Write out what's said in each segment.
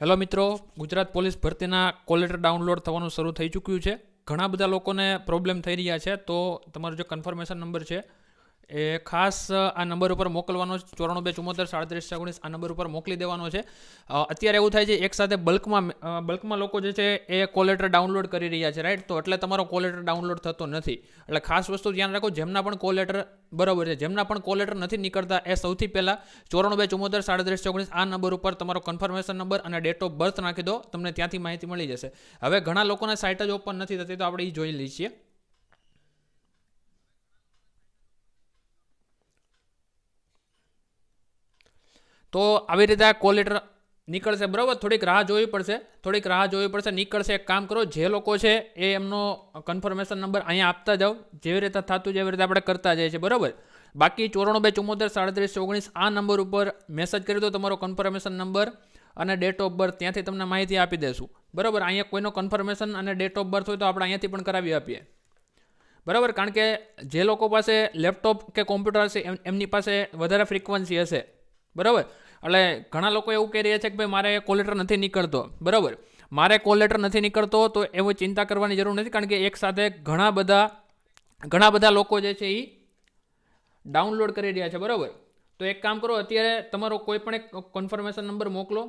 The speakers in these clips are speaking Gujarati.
હેલો મિત્રો, ગુજરાત પોલીસ ભરતીના કોલ લેટર ડાઉનલોડ થવાનું શરૂ થઈ ચૂક્યું છે. ઘણા બધા લોકોને પ્રોબ્લેમ થઈ રહ્યા છે, તો તમારો જે કન્ફર્મેશન નંબર છે એ ખાસ આ નંબર ઉપર મોકલવાનો છે. ચોરાણું બે ચુમ્મોતેર, સાડત્રીસ ઓગણીસ આ નંબર ઉપર મોકલી દેવાનો છે. અત્યારે એવું થાય છે, એક સાથે બલ્કમાં બલ્કમાં લોકો જે છે, એ કોલેટર ડાઉનલોડ કરી રહ્યા છે રાઈટ તો એટલે તમારો કોલેટર ડાઉનલોડ થતો નથી. એટલે ખાસ વસ્તુ ધ્યાન રાખો, જેમના પણ કોલેટર બરાબર છે, જેમના પણ કોલેટર નથી નીકળતા, એ સૌથી પહેલાં ચોરાણું બે ચુમ્મોતેર, સાડત્રીસ ઓગણીસ આ નંબર ઉપર તમારો કન્ફર્મેશન નંબર અને ડેટ ઓફ બર્થ નાખી દો, તમને ત્યાંથી માહિતી મળી જશે. હવે ઘણા લોકોને સાઇટ જ ઓપન નથી થતી, તો આપણે એ જોઈ લઈએ છીએ. તો આવી રીતે આ કોલ લેટર નીકળશે, બરાબર? થોડીક રાહ જોવી પડશે, થોડીક રાહ જોવી પડશે. નીકળશે, એક કામ કરો, જે લોકો છે એ એમનો કન્ફર્મેશન નંબર અહીંયા આપતા જાઓ. જેવી રીતે થતું, જેવી રીતે આપણે કરતા જઈએ છીએ, બરાબર? બાકી ચોરાણું બે ચુમ્મોતેર સાડત્રીસ, ઓગણીસ, આ નંબર ઉપર મેસેજ કરી દો, તમારો કન્ફર્મેશન નંબર અને ડેટ ઓફ બર્થ ત્યાંથી તમને માહિતી આપી દેશું. બરાબર? અહીંયા કોઈનો કન્ફર્મેશન અને ડેટ ઓફ બર્થ હોય તો આપણે અહીંયાથી પણ કરાવી આપીએ. બરાબર? કારણ કે જે લોકો પાસે લેપટોપ કે કોમ્પ્યુટર હશે એમની પાસે વધારે ફ્રિકવન્સી હશે. બરાબર? એટલે ઘણા લોકો એવું કહી રહ્યા છે કે ભાઈ, મારે કોલ લેટર નથી નીકળતો. બરાબર? મારે કોલ લેટર નથી નીકળતો તો એવો ચિંતા કરવાની જરૂર નથી, કારણ કે એક સાથે ઘણા બધા ઘણા બધા લોકો જે છે એ ડાઉનલોડ કરી રહ્યા છે, બરાબર? તો એક કામ કરો, અત્યારે તમારો કોઈ પણ એક કન્ફર્મેશન નંબર મોકલો,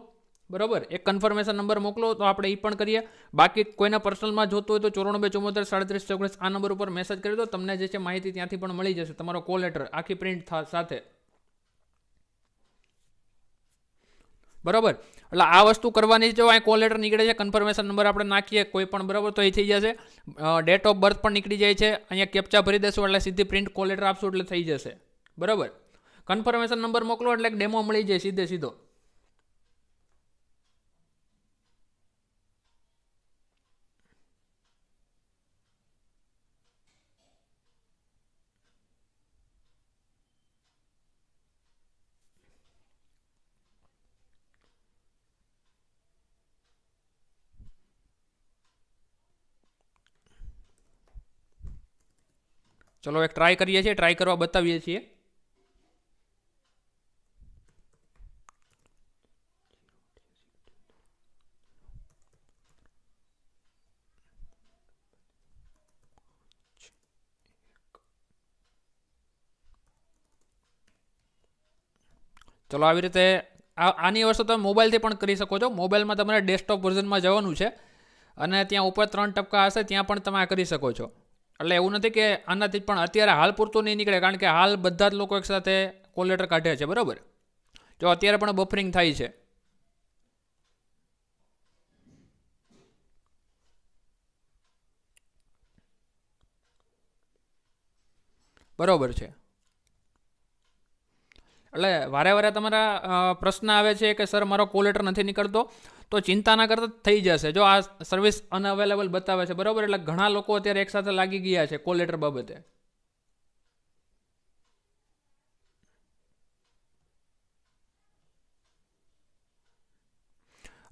બરાબર? એક કન્ફર્મેશન નંબર મોકલો તો આપણે એ પણ કરીએ. બાકી કોઈના પર્સનલમાં જોતું હોય તો ચોરાણું ચુમ્મોતેર સાડત્રીસ ચોગણીસ આ નંબર ઉપર મેસેજ કરી દો, તમને જે છે માહિતી ત્યાંથી પણ મળી જશે, તમારો કોલ લેટર આખી પ્રિન્ટ સાથે. બરાબર? એટલે આ વસ્તુ કરવાની જો અહીં કોલ લેટર નીકળે છે કન્ફર્મેશન નંબર આપણે નાખીએ કોઈ પણ, બરાબર? તો એ થઈ જશે. ડેટ ઓફ બર્થ પણ નીકળી જાય છે. અહીંયા કેપ્ચા ભરી દેશો, એટલે સીધી પ્રિન્ટ કોલ લેટર આપશો એટલે થઈ જશે. બરાબર? કન્ફર્મેશન નંબર મોકલો એટલે ડેમો મળી જાય સીધે સીધો. ચલો એક ટ્રાય કરીએ છીએ ટ્રાય કરવા બતાવીએ છીએ. ચલો આવી રીતે આની વસ્તુ તમે મોબાઈલથી પણ કરી શકો છો. મોબાઈલમાં તમારે ડેસ્કટોપ વર્ઝનમાં જવાનું છે. અને ત્યાં ઉપર ત્રણ ટપકા હશે, ત્યાં પણ તમે આ કરી શકો છો. એટલે એવું નથી કે આનાથી પણ અત્યારે હાલ પૂરતું નહીં નીકળે, કારણ કે હાલ બધા જ લોકો એકસાથે કોલ લેટર કાઢે છે, બરાબર? જો અત્યારે પણ બફરિંગ થાય છે. બરાબર છે. એટલે વારે વારે તમારા પ્રશ્ન આવે છે કે, સર, મારો કોલ લેટર નથી નીકળતો? તો ચિંતા ના કરતા થઈ જશે. જો આ સર્વિસ અનઅવેલેબલ બતાવે છે, બરાબર? એટલે ઘણા લોકો અત્યારે એકસાથે લાગી ગયા છે કોલ લેટર બાબતે.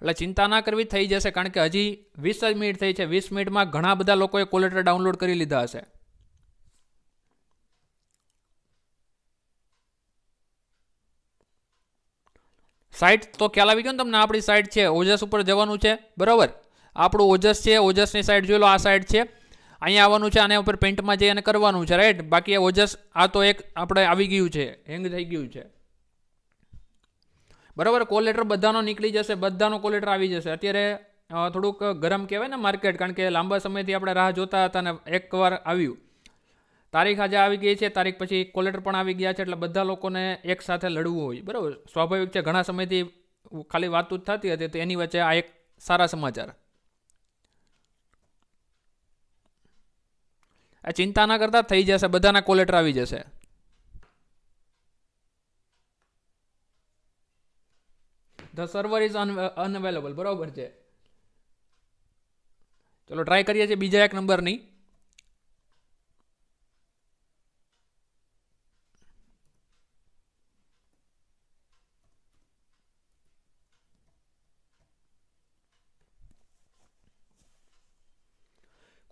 એટલે ચિંતા ના કરવી થઈ જશે, કારણ કે હજી વીસ જ મિનિટ થઈ છે. વીસ મિનિટમાં ઘણા બધા લોકોએ કોલ લેટર ડાઉનલોડ કરી લીધા હશે. સાઇટ તો ખ્યાલ આવી ગયો ને તમને? આપણી સાઇટ છે ઓજસ ઉપર જવાનું છે, બરાબર? આપણું ઓજસ છે ઓજસની સાઇટ જોઈ લો, આ સાઇટ છે. અહીંયા આવવાનું છે, આના ઉપર પેન્ટમાં જઈ અને કરવાનું છે રાઈટ બાકી ઓજસ આ તો એક આપણે આવી ગયું છે હેંગ થઈ ગયું છે. બરાબર? કોલેટર બધાનો નીકળી જશે, બધાનો કોલેટર આવી જશે. અત્યારે થોડુંક ગરમ કહેવાય ને માર્કેટ કારણ કે લાંબા સમયથી આપણે રાહ જોતા હતા અને એકવાર આવ્યું. તારીખ આજે આવી ગઈ છે, તારીખ પછી કોલેટર પણ આવી ગયા છે, એટલે બધા લોકોને એક સાથે લડવું હોય. બરાબર? સ્વાભાવિક છે, ઘણા સમયથી ખાલી વાતું જ થતી હતી, તો એની વચ્ચે આ એક સારા સમાચાર. આ ચિંતા ના કરતા થઈ જશે, બધાના કોલેટર આવી જશે. ધ સર્વર ઇઝ અનઅવેલેબલ બરાબર છે. ચલો ટ્રાય કરીએ છીએ બીજા એક નંબરની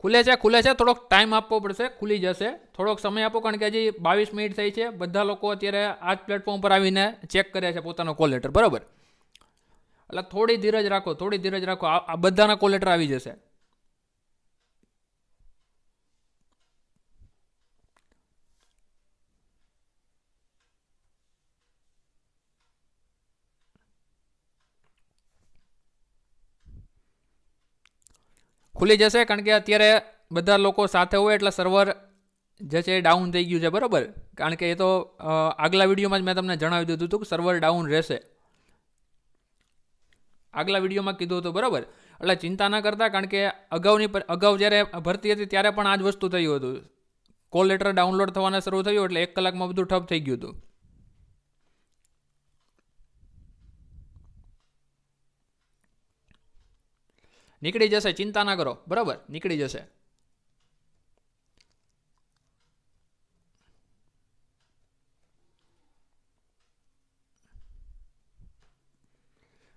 ખુલે છે ખુલે છે, થોડોક ટાઈમ આપવો પડશે, ખુલી જશે. થોડોક સમય આપો, કારણ કે હજી બાવીસ મિનિટ થઈ છે. બધા લોકો અત્યારે આ જ પ્લેટફોર્મ પર આવીને ચેક કરે છે પોતાનો કોલ લેટર બરાબર? એટલે થોડી ધીરજ રાખો, થોડી ધીરજ રાખો. આ બધાના કોલ લેટર આવી જશે. ખુલી જશે કારણ કે અત્યારે બધા લોકો સાથે હોય એટલે સર્વર જે છે એ ડાઉન થઈ ગયું છે, બરાબર? કારણ કે એ તો આગલા વિડીયોમાં જ મેં તમને જણાવી દીધું હતું કે સર્વર ડાઉન રહેશે. આગલા વિડીયોમાં કીધું હતું, બરાબર? એટલે ચિંતા ના કરતા કારણ કે અગાઉની અગાઉ જ્યારે ભરતી હતી ત્યારે પણ આ જ વસ્તુ થયું હતું. કોલ લેટર ડાઉનલોડ થવાના શરૂ થયું એટલે એક કલાકમાં બધું ઠપ થઈ ગયું હતું. નીકળી જશે, ચિંતા ના કરો. બરાબર? નીકળી જશે.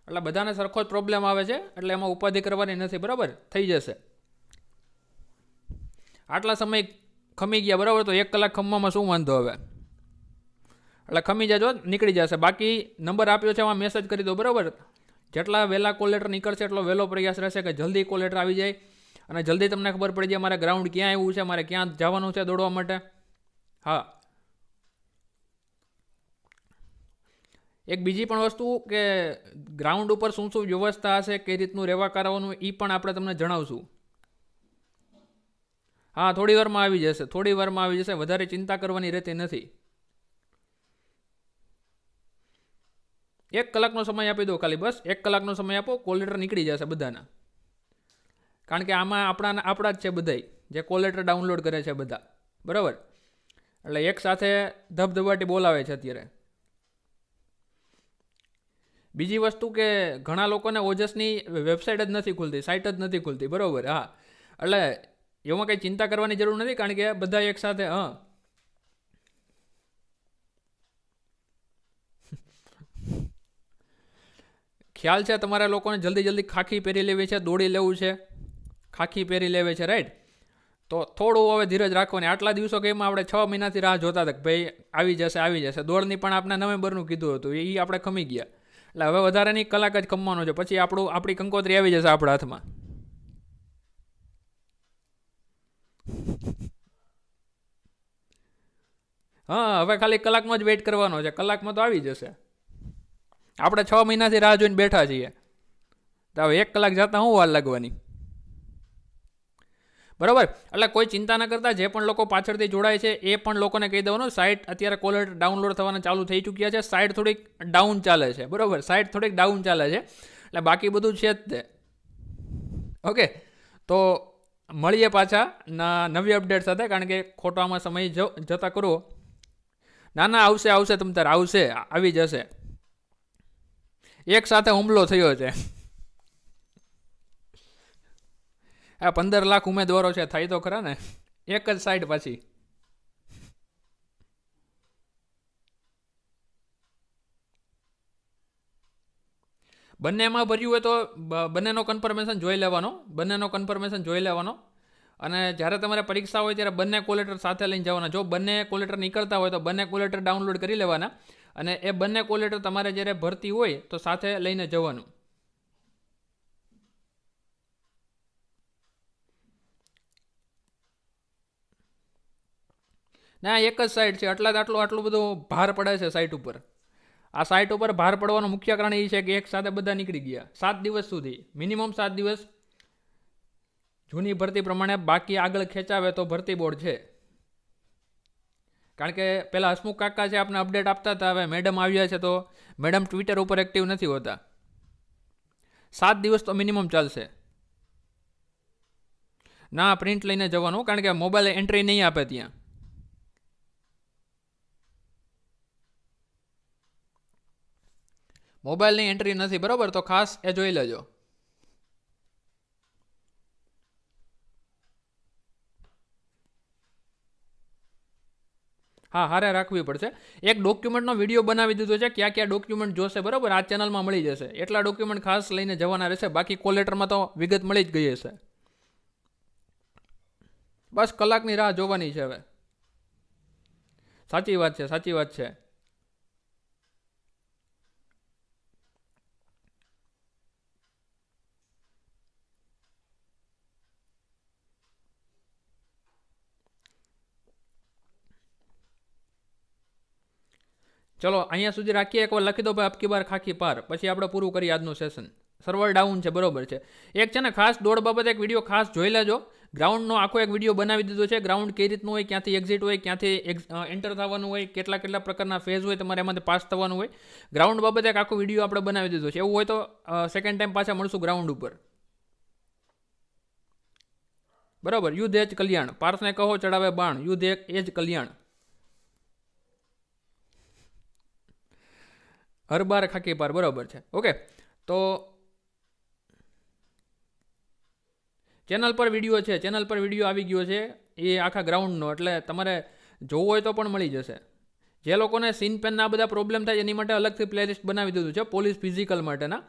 એટલે બધાને સરખો જ પ્રોબ્લેમ આવે છે, એટલે એમાં ઉપાધિ કરવાની નથી. બરાબર? થઈ જશે. આટલા સમય ખમી ગયા, બરાબર? તો એક કલાક ખમવામાં શું વાંધો હવે એટલે ખમી જજો, નીકળી જશે. બાકી નંબર આપ્યો છે, એમાં મેસેજ કરી દો. બરાબર? જેટલા વહેલા કોલ લેટર નીકળશે એટલો વહેલો પ્રયાસ રહેશે કે જલ્દી કોલ લેટર આવી જાય. અને જલ્દી તમને ખબર પડી જાય મારે ગ્રાઉન્ડ ક્યાં આવ્યું છે, મારે ક્યાં જવાનું છે દોડવા માટે. હા. એક બીજી પણ વસ્તુ કે ગ્રાઉન્ડ ઉપર શું શું વ્યવસ્થા હશે, કઈ રીતનું રહેવા કરાવવાનું એ પણ આપણે તમને જણાવશું. હા, થોડી વારમાં આવી જશે, થોડી વારમાં આવી જશે, વધારે ચિંતા કરવાની રહેતી નથી. એક કલાકનો સમય આપી દો ખાલી, બસ. એક કલાકનો સમય આપો કોલ લેટર નીકળી જશે બધાના. કારણ કે આમાં આપણા આપણા જ છે બધાય, જે કોલ લેટર ડાઉનલોડ કરે છે બધા. બરાબર? એટલે એક સાથે ધબધબાટી બોલાવે છે અત્યારે. બીજી વસ્તુ કે ઘણા લોકોને ઓજસની વેબસાઇટ જ નથી ખુલતી, સાઇટ જ નથી ખુલતી. બરાબર? હા. એટલે એમાં કંઈ ચિંતા કરવાની જરૂર નથી, કારણ કે બધા એક સાથે, હા. ખ્યાલ છે તમારા લોકોને જલ્દી જલ્દી ખાખી પહેરી લેવી છે, દોડી લેવું છે? ખાખી પહેરી લેવી છે રાઈટ તો થોડું હવે ધીરજ રાખવાની આટલા દિવસો એમાં આપણે છ મહિનાથી રાહ જોતા હતા કે ભાઈ આવી જશે આવી જશે. દોડની પણ આપણે નવેમ્બરનું કીધું હતું, એ આપણે ખમી ગયા. એટલે હવે વધારાની કલાક જ ખમવાનો છે. પછી આપણું, આપણી કંકોત્રી આવી જશે આપણા હાથમાં. હા, હવે ખાલી કલાકમાં જ વેઇટ કરવાનો છે. કલાકમાં તો આવી જશે. આપણે છ મહિનાથી રાહ જોઈને બેઠા છીએ. તો હવે એક કલાક જતાં શું વાર લાગવાની? બરાબર? એટલે કોઈ ચિંતા ન કરતા, જે પણ લોકો પાછળથી જોડાય છે, એ પણ લોકોને કહી દેવાનું સાઇટ અત્યારે કોલર ડાઉનલોડ થવાના ચાલુ થઈ ચૂક્યા છે સાઇટ થોડીક ડાઉન ચાલે છે. બરાબર? સાઇટ થોડીક ડાઉન ચાલે છે. એટલે બાકી બધું છે જ તે. ઓકે? તો મળીએ પાછા ના, નવી અપડેટ સાથે, કારણ કે ખોટામાં સમય જતા કરો. ના ના, આવશે આવશે તમ તાર, આવશે આવી જશે. એક સાથે હુમલો થયો છે. આ પંદર લાખ ઉમેદવારો છે, થાય તો ખરા ને? એક જ સાઈડ પાછી. બંનેમાં ભર્યું હોય તો બંનેનો કન્ફર્મેશન જોઈ લેવાનો, બંનેનો કન્ફર્મેશન જોઈ લેવાનો. અને જ્યારે તમારે પરીક્ષા હોય ત્યારે બંને કોલેટર સાથે લઈને જવાના. જો બંને કોલેટર નીકળતા હોય તો બંને કોલેટર ડાઉનલોડ કરી લેવાના. અને એ બંને કોલેટર તમારે જ્યારે ભરતી હોય તો સાથે લઈને જવાનું. ના, એક જ સાઈડ છે. આટલા આટલું આટલું બધું ભાર પડે છે સાઈટ ઉપર. આ સાઈટ ઉપર ભાર પડવાનું મુખ્ય કારણ એ છે કે એક સાથે બધા નીકળી ગયા. સાત દિવસ સુધી. મિનિમમ સાત દિવસ. જૂની ભરતી પ્રમાણે બાકી આગળ ખેંચાવે તો ભરતી બોર્ડ છે. કારણ કે પેલા હસમુખ કાકા છે, આપને અપડેટ આપતા હતા, હવે મેડમ આવ્યા છે તો મેડમ ટ્વિટર ઉપર એક્ટિવ નથી હોતા. સાત દિવસ તો મિનિમમ ચાલશે. ના પ્રિન્ટ લઈને જવાનું, કારણ કે મોબાઈલ એન્ટ્રી નહીં આપે ત્યાં. મોબાઈલની એન્ટ્રી નથી, બરાબર? તો ખાસ એ જોઈ લેજો. હા, હારે રાખવી પડશે. એક ડોક્યુમેન્ટનો વીડિયો બનાવી દીધો છે, ક્યાં ક્યાં ડોક્યુમેન્ટ જોશે, બરાબર? આ ચેનલમાં મળી જશે. એટલા ડોક્યુમેન્ટ ખાસ લઈને જવાના રહેશે, બાકી કોલેટરમાં તો વિગત મળી જ ગઈ હશે. બસ કલાકની રાહ જોવાની છે હવે. સાચી વાત છે, સાચી વાત છે. ચલો, અહીંયા સુધી રાખીએ. એકવાર લખી દો ભાઈ અબકી બાર ખાખી પાર. પછી આપણે પૂરું કરીએ આજનું સેશન સર્વર ડાઉન છે, બરોબર છે. એક છે ને, ખાસ દોડ બાબતે એક વીડિયો ખાસ જોઈ લેજો. ગ્રાઉન્ડનો આખો એક વીડિયો બનાવી દીધો છે. ગ્રાઉન્ડ કઈ રીતનું હોય, ક્યાંથી એક્ઝિટ હોય, ક્યાંથી એન્ટર થવાનું હોય, કેટલા કેટલા પ્રકારના ફેઝ હોય, તમારે એમાંથી પાસ થવાનું હોય. ગ્રાઉન્ડ બાબતે એક આખો વીડિયો આપણે બનાવી દીધો છે. એવું હોય તો સેકન્ડ ટાઈમ પાછા મળશું ગ્રાઉન્ડ ઉપર. બરાબર? યુદ્ધ એ જ કલ્યાણ. પાર્થને કહો, ચડાવે બાણ. યુદ્ધ એ જ કલ્યાણ. હર બાર ખાકી પાર, બરાબર છે. ઓકે, તો ચેનલ પર વીડિયો છે, ચેનલ પર વીડિયો આવી ગયો છે, એ આખા ગ્રાઉન્ડનો, એટલે તમારે જોવું હોય તો પણ મળી જશે. જે લોકોને સીન પેનના બધા પ્રોબ્લેમ થાય, એની માટે અલગથી પ્લેલિસ્ટ બનાવી દીધું છે, પોલીસ ફિઝિકલ માટેના.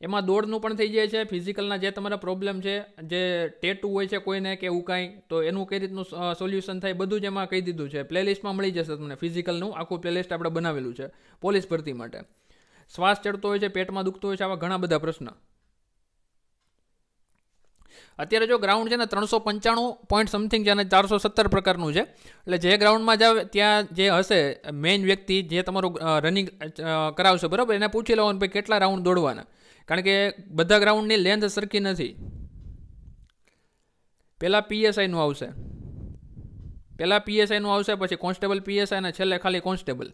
એમાં દોડનું પણ થઈ જાય છે ફિઝિકલના જે તમારા પ્રોબ્લેમ છે, જે ટેટુ હોય છે કોઈને કે એવું કાંઈ, તો એનું કઈ રીતનું સોલ્યુશન થાય બધું જ એમાં કહી દીધું છે. પ્લેલિસ્ટમાં મળી જશે તમને ફિઝિકલનું આખું પ્લેલિસ્ટ આપણે બનાવેલું છે, પોલીસ ભરતી માટે. શ્વાસ ચડતો હોય છે, પેટમાં દુખતો હોય છે, આવા ઘણા બધા પ્રશ્ન. અત્યારે જો ગ્રાઉન્ડ છે ને ત્રણસો પંચાણું પોઈન્ટ સમથિંગ છે અને ચારસો સત્તર પ્રકારનું છે, એટલે જે ગ્રાઉન્ડમાં જાવ, ત્યાં જે હશે મેઇન વ્યક્તિ જે તમારું રનિંગ કરાવશે, બરાબર? એને પૂછી લેવાનું ભાઈ કેટલા રાઉન્ડ દોડવાના? કારણ કે બધા ગ્રાઉન્ડની લેન્થ સરખી નથી. પહેલાં પીએસઆઈનું આવશે. પહેલાં પીએસઆઈનું આવશે પછી કોન્સ્ટેબલ પીએસઆઈ અને છેલ્લે ખાલી કોન્સ્ટેબલ.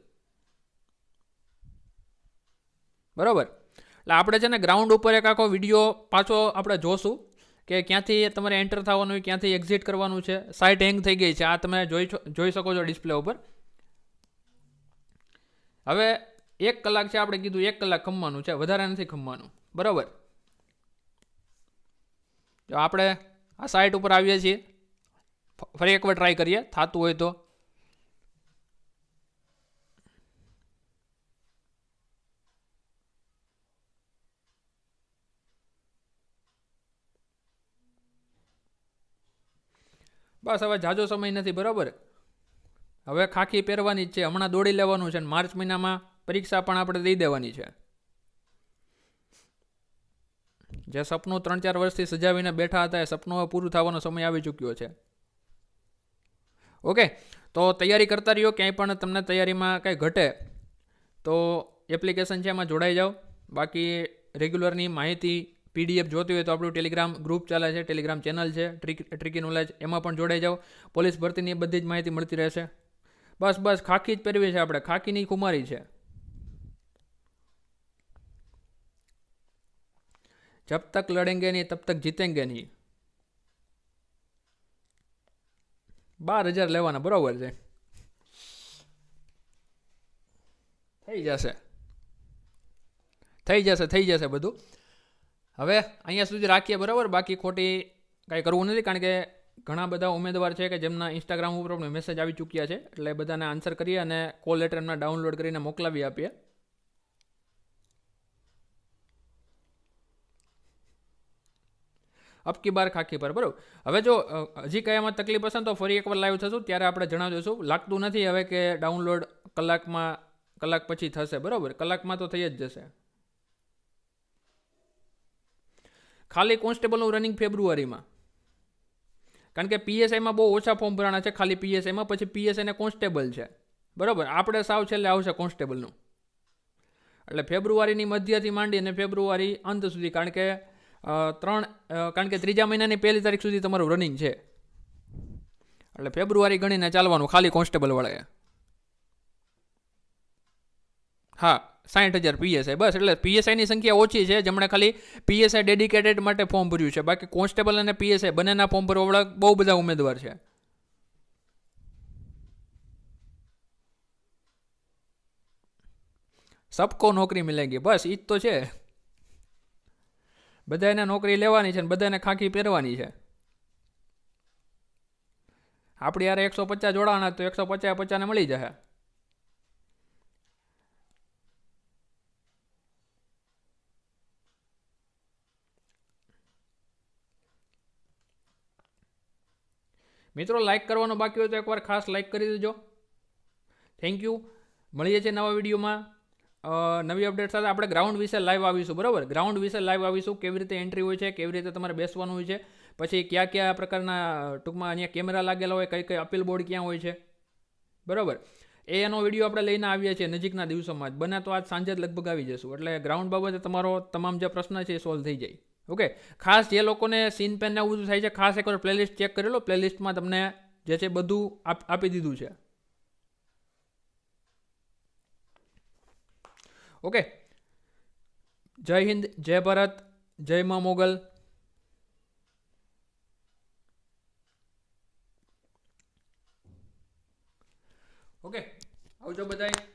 બરાબર? એટલે આપણે છે ને ગ્રાઉન્ડ ઉપર એક આખો વીડિયો પાછો આપણે જોશું કે ક્યાંથી તમારે એન્ટર થવાનું હોય ક્યાંથી એક્ઝિટ કરવાનું છે. સાઇટ હેંગ થઈ ગઈ છે. આ તમે જોઈ જોઈ શકો છો ડિસ્પ્લે ઉપર. હવે એક કલાક છે, આપણે કીધું એક કલાક ખમવાનું છે. વધારે નથી ખમવાનું. બરાબર. જો આપણે આ સાઇટ ઉપર આવીએ છીએ ફરી એકવાર ટ્રાય કરીએ, થતું હોય તો. બસ હવે જાજો સમય નથી, બરાબર? હવે ખાખી પહેરવાની જ છે, હમણાં દોડી લેવાનું છે અને માર્ચ મહિનામાં પરીક્ષા પણ આપણે દઈ દેવાની છે. જે સપનું ત્રણ ચાર વર્ષથી સજાવીને બેઠા હતા, એ સપનું પૂરું થવાનો સમય આવી ચૂક્યો છે. ઓકે, તો તૈયારી કરતા રહ્યો, ક્યાંય પણ તમને તૈયારીમાં કંઈ ઘટે, તો એપ્લિકેશન છે એમાં જોડાઈ જાઓ. બાકી રેગ્યુલરની માહિતી, પીડીએફ જોતી હોય તો આપણું ટેલિગ્રામ ગ્રુપ ચાલે છે, ટેલિગ્રામ ચેનલ છે, ટ્રીક, ટ્રીકી નોલેજ, એમાં પણ જોડાઈ જાઓ. પોલીસ ભરતીની બધી જ માહિતી મળતી રહેશે. બસ બસ, ખાખી જ પહેરવી છે આપણે, ખાખીની કુમારી છે. જબ તક લડેંગે નહીં, તબ તક જીતેંગે નહીં. બાર હજાર લેવાના, બરાબર છે. થઈ જશે. થઈ જશે થઈ જશે બધું. હવે અહીંયા સુધી રાખીએ, બરાબર? બાકી ખોટી કાંઈ કરવું નથી, કારણ કે ઘણા બધા ઉમેદવાર છે કે જેમના ઇન્સ્ટાગ્રામ ઉપર મેસેજ આવી ચૂક્યા છે. એટલે બધાને આન્સર કરીએ અને કોલ લેટર એમના ડાઉનલોડ કરીને મોકલાવી આપીએ. અબકી બાર ખાખી પર, બરાબર? હવે જો હજી કયામાં તકલીફ હશે ને તો ફરી એકવાર લાઈવ થશું, ત્યારે આપણે જણાવીશું લાગતું નથી હવે કે ડાઉનલોડ કલાકમાં, કલાક પછી થશે, બરાબર? કલાકમાં તો થઈ જ જશે. ખાલી કોન્સ્ટેબલનું રનિંગ ફેબ્રુઆરીમાં કારણ કે પીએસઆઈમાં બહુ ઓછા ફોર્મ ભરાણા છે, ખાલી પીએસઆઈમાં પછી પીએસઆઈને કોન્સ્ટેબલ છે. બરાબર? આપણે સાવ છેલ્લે આવશે કોન્સ્ટેબલનું એટલે ફેબ્રુઆરીની મધ્યથી માંડી અને ફેબ્રુઆરી અંત સુધી, કારણ કે ત્રણ કારણ કે ત્રીજા મહિનાની પહેલી તારીખ સુધી તમારું રનિંગ છે. એટલે ફેબ્રુઆરી ગણીને ચાલવાનું ખાલી કોન્સ્ટેબલ વાળાએ. હા, સાઠ હજાર પીએસઆઈ બસ, એટલે પીએસઆઈની સંખ્યા ઓછી છે, જેમણે ખાલી પીએસઆઈ ડેડિકેટેડ માટે ફોર્મ ભર્યું છે. બાકી કોન્સ્ટેબલ અને પીએસઆઈ બંનેના ફોર્મ ભરવાવાળા બહુ બધા ઉમેદવાર છે. સબકો નોકરી મિલેગી બસ ઈજ તો છે. બધાને નોકરી લેવાની છે ને બધાને ખાખી પહેરવાની છે. આપણી યાર એકસો પચાસ જોડાવાના તો એકસો પચાસ પચાસને મળી જશે. મિત્રો લાઇક કરવાનો બાકી હોય તો એકવાર ખાસ લાઇક કરી દેજો. થેન્ક યુ મળીએ છીએ નવા વિડીયોમાં. નવી અપડેટ સાથે આપણે ગ્રાઉન્ડ વિશે લાઈવ આવીશું, બરાબર? ગ્રાઉન્ડ વિશે લાઈવ આવીશું, કેવી રીતે એન્ટ્રી હોય છે, કેવી રીતે તમારે બેસવાનું હોય છે, પછી કયા કયા પ્રકારના, ટૂંકમાં અહીંયા કેમેરા લાગેલા હોય, કઈ કઈ અપીલ બોર્ડ ક્યાં હોય છે, બરાબર? એ એનો વીડિયો આપણે લઈને આવીએ છીએ નજીકના દિવસોમાં જ. બને તો આજ સાંજે જ લગભગ આવી જશું. એટલે ગ્રાઉન્ડ બાબતે તમારો તમામ જે પ્રશ્ન છે એ સોલ્વ થઈ જાય. ઓકે ખાસ જે લોકોને સીન પેન ને એવું થાય છે, ખાસ એકવાર પ્લેલિસ્ટ ચેક કરી લો. પ્લેલિસ્ટમાં તમને જે છે બધું આપ- આપી દીધું છે. ઓકે. જય હિન્દ જય ભારત જય મા મોગલ. ઓકે. આવજો બધાય.